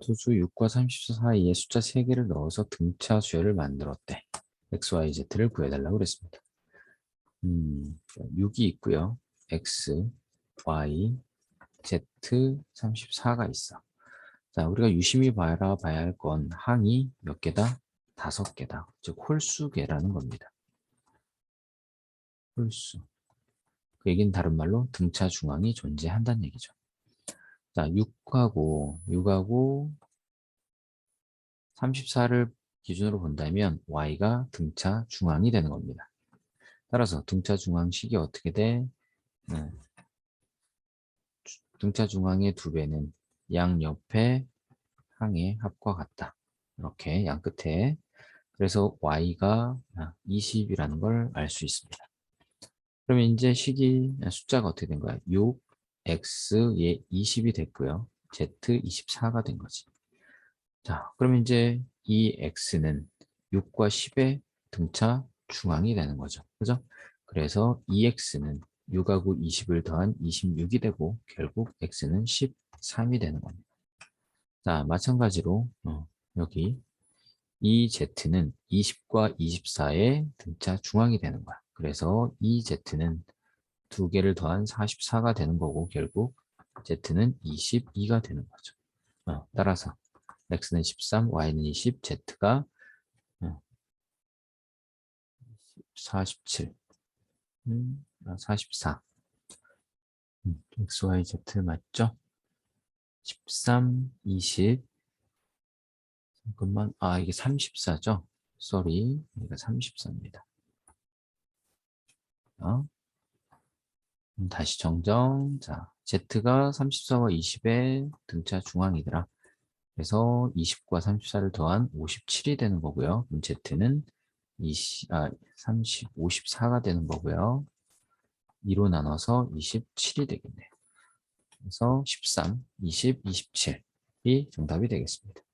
투수 6과 34 사이에 숫자 3개를 넣어서 등차 수열을 만들었대. x, y, z를 구해달라고 그랬습니다. 음, 6이 있고요. x, y, z 34가 있어. 자, 우리가 유심히 봐야 봐야 할 건 항이 몇 개다? 다섯 개다. 즉 홀수계라는 겁니다. 홀수. 그 얘기는 다른 말로 등차 중앙이 존재한다는 얘기죠. 자, 6하고 6하고 34를 기준으로 본다면 y가 등차 중앙이 되는 겁니다. 따라서 등차 중앙식이 어떻게 돼? 네. 등차 중앙의 두 배는 양 옆에 항의 합과 같다. 이렇게 양 끝에 그래서 y가 20이라는 걸 알 수 있습니다. 그러면 이제 식이 숫자가 어떻게 된 거야? 6, x에 20이 됐고요. z 24가 된 거지. 자, 그러면 이제 이 x는 6과 10의 등차 중앙이 되는 거죠. 그죠? 그래서 이 x는 6하고 20을 더한 26이 되고 결국 x는 13이 되는 겁니다. 자, 마찬가지로 어, 여기 이 z는 20과 24의 등차 중앙이 되는 거야. 그래서 이 z는 두 개를 더한 44가 되는 거고 결국 z는 22가 되는 거죠. 어, 따라서 x는 13, y는 20, z가 47, 음, 44. 음, x, y, z 맞죠? 13, 20. 잠깐만, 아, 이게 34죠? 쏘리, 이거 34입니다. 어? 음, 다시 정정. 자, Z가 34와 20의 등차 중앙이더라. 그래서 20과 34를 더한 57이 되는 거고요. 그럼 Z는 20, 아, 30, 54가 되는 거고요. 2로 나눠서 27이 되겠네요. 그래서 13, 20, 27이 정답이 되겠습니다.